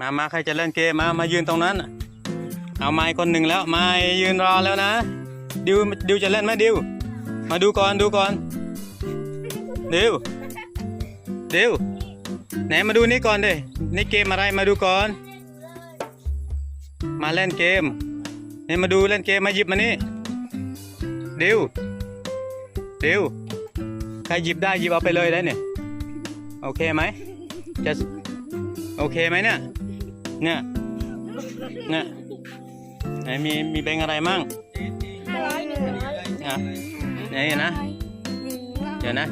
มามาใครจะเล่นเกมมา มายืนตรงนั้น เอาไม้คนหนึ่งแล้ว ไม้ยืนรอแล้วนะ ดิว ดิวจะเล่นไหมดิว มาดูก่อน ดูก่อน ดิว ดิว ไหนมาดูนี่ก่อนดินี่เกมอะไร มาดูก่อน มาเล่นเกม นี่มาดูเล่นเกม มาหยิบมานี่ ดิว ดิว ใครหยิบได้หยิบเอาไปเลยได้เนี่ย โอเคไหมจะโอเคไหมเนี่ย เนี่ย เนี่ยไหนมีมีแบงค์อะไรมั่งห้าร้อยหนึ่งร้อยอะนี่นะ เดี๋ยวนะ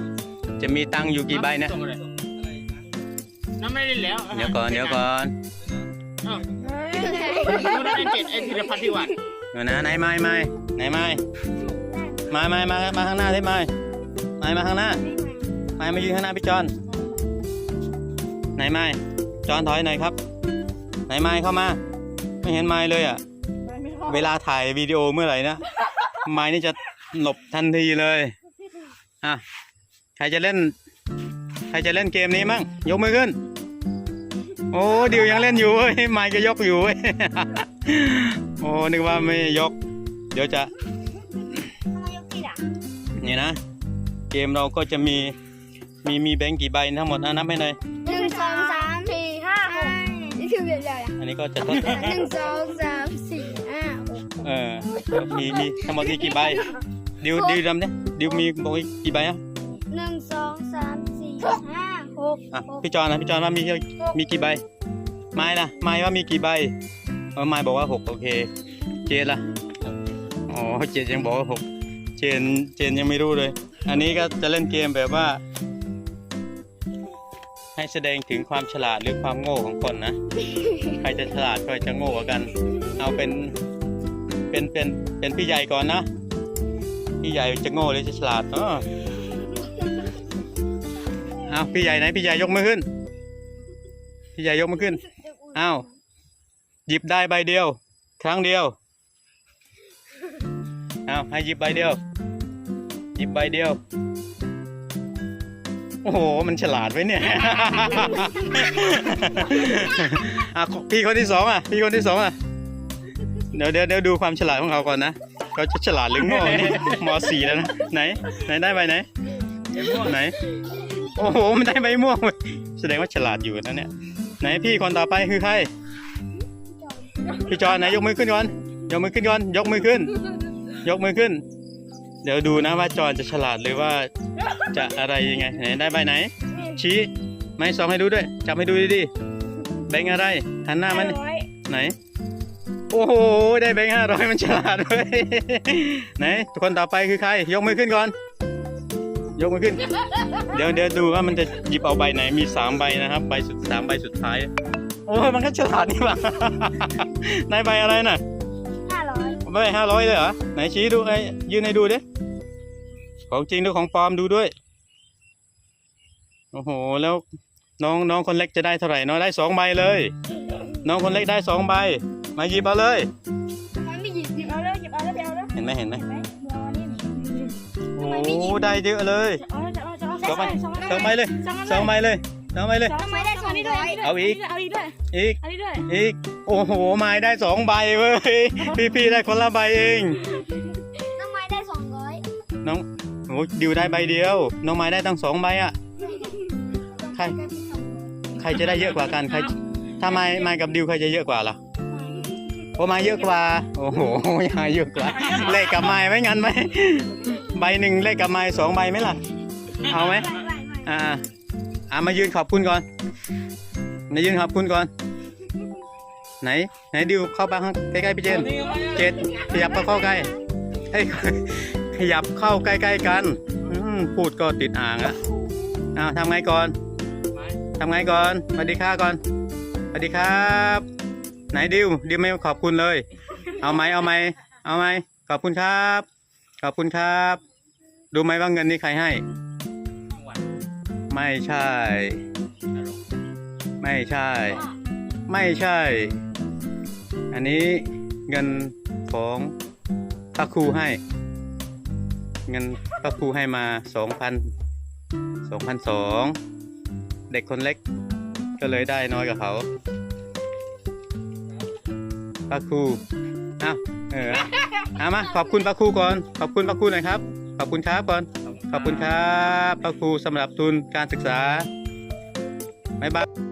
จะมีตังค์อยู่กี่ใบเนะ น้ำไม่ได้แล้วเดี๋ยวก่อนเดี๋ยวก่อนอ้าวไม่ได้เจ็ดไอ้ธีรพัฒน์ที่วัดเดี๋ยวนะไหนไม้ไม้ไหนไม้ไม้ไม้มามาข้างหน้าที่ไม้ไม้มาข้างหน้าไม้มายืนข้างหน้าพี่จอนไหนไม้จอนถอยหน่อยครับ ไหนไม้เข้ามา ไม่เห็นไม้เลยอะเวลาถ่ายวิดีโอเมื่อไหร่นะ ไม้นี่จะหลบทันทีเลยอะใครจะเล่น ใครจะเล่นเกมนี้มั่งยกมือขึ้น โอ้ดิวยังเล่นอยู่เว้ยไม้ก็ยกอยู่เว้ยโอ้นึกว่าไม่ยก เดี๋ยวจะทำไมยกผิดอะนี่นะ เกมเราก็จะมีมีมีแบงค์กี่ใบทั้งหมดนะนับให้หน่อยหนึ่งสองสาม อะไรอะอันนี้ก็จะทดหนึ่งสองสามสี่ห้าหกเออมีมีทั้งหมดมีกี่ใบดิวดิวดำเนี่ยดิวมีบอกอีกกี่ใบอะหนึ่งสองสามสี่ห้าหกอะหกพี่จอนนะพี่จอนว่ามีมีกี่ใบไม้ล่ะไม้ว่ามีกี่ใบเออไม้บอกว่าหกโอเค เจนล่ะอ๋อเจนยังบอกว่าหกเจนเจนยังไม่รู้เลย อันนี้ก็จะเล่นเกมแบบว่า ให้แสดงถึงความฉลาดหรือความโง่ของคนนะ ใครจะฉลาดใครจะโง่กว่ากัน เอาเป็นเป็นเป็นเป็นพี่ใหญ่ก่อนนะพี่ใหญ่จะโง่หรือจะฉลาดเออเอาพี่ใหญ่ไหนพี่ใหญ่ยกมือขึ้น พี่ใหญ่ยกมือขึ้นอ้าวหยิบได้ใบเดียว ครั้งเดียวอ้าวให้หยิบใบเดียว หยิบใบเดียว โอ้โห มันฉลาดไว้เนี่ย อะ พี่คนที่สองอะ พี่คนที่สองอะ เดี๋ยวเดี๋ยวเดี๋ยวดูความฉลาดของเขาก่อนนะ เขาจะฉลาดหรือโง่เนี่ยมสี่แล้วนะ ไหน ไหนได้ใบไหน ไหน โอ้โห มันได้ใบม่วงเว้ยแสดงว่าฉลาดอยู่นะเนี่ย ไหนพี่คนต่อไปคือใคร พี่จอนไหนยกมือขึ้นก่อน ยกมือขึ้นก่อน ยกมือขึ้น ยกมือขึ้น เดี๋ยวดูนะว่าจอนจะฉลาดหรือว่าจะอะไรยังไงไหนได้ใบไหน ชี้ไม่สองให้ดูด้วยจับให้ดูดีๆแบงค์อะไรหันหน้ามันร้อยไหน โอ้โหได้แบงค์ห้าร้อยมันฉลาดเลยไหนคนต่อไปคือใคร ยกมือขึ้นก่อน ยกมือขึ้น เดี๋ยวเดี๋ยวดูว่ามันจะหยิบเอาใบไหนมีสามใบนะครับใบสุดสามใบสุดท้าย โอ้ยมันก็ฉลาดนี่หว่านายใบอะไรน่ะห้าร้อยใบห้าร้อยเลยเหรอ ไหนชี้ดูไอ้ยืนให้ดูดิ ของจริงหรือของปลอมดูด้วย โอ้โห แล้วน้องน้องคนเล็กจะได้เท่าไหร่น้องได้สองใบเลย น้องคนเล็กได้สองใบ มาหยิบเอาเลย มันไม่หยิบหยิบเอาแล้วหยิบเอาแล้วไปเอาแล้วเห็นไหมเห็นไหมเห็นไหมรอนี่โอ้โหได้เยอะเลยเอาแล้วจะเอาจะเอาสองใบสองสองใบเลยสองใบเลยสองใบเลยสองใบได้ สองร้อยเอาอีก เอาอีกด้วยอีก เอาอีกด้วย อีก โอ้โห ไม้ได้สองใบเว้ย พี่พี่ได้คนละใบเอง น้องไม้ได้สองร้อยน้องโอ้ดิวได้ใบเดียว น้องไม้ได้ตั้งสองใบอะ ใคร ใครจะได้เยอะกว่ากัน ใคร ถ้าไม้ไม้กับดิวใครจะเยอะกว่าล่ะโอ้ไม้เยอะกว่า โอ้โหยายเยอะกว่า เลขกับไม้ไหมงั้นไหม ใบหนึ่งเลขกับไม้สองใบไหมล่ะ เอาไหมอ่า อ่ามายืนขอบคุณก่อนมายืนขอบคุณก่อน ไหน ไหนดิวเข้าไปข้างใกล้ๆพี่เจน เจนขยับเข้าเข้าใกล้เอ้ขยับเข้าใกล้ๆกันพูดก็ติดอ่างอะอ่าทำไงก่อนทำไงก่อนสวัสดีค่ะก่อนสวัสดีครับ ไหนดิวดิวไม่ขอบคุณเลย เอาไหมเอาไหมเอาไหมขอบคุณครับ ขอบคุณครับ ดูไหมว่าเงินนี้ใครให้ ไม่ใช่ ไม่ใช่ ไม่ใช่ อันนี้เงินของพระครูให้ เงินพระครูให้มาสองพันสองพันสองเด็กคนเล็กก็เลยได้น้อยกว่าเขาป้าครูเอาเออเอามาขอบคุณป้าครูก่อน ขอบคุณป้าครูหน่อยครับ ขอบคุณครับก่อน ขอบคุณครับพระครูสำหรับทุนการศึกษาบ๊ายบาย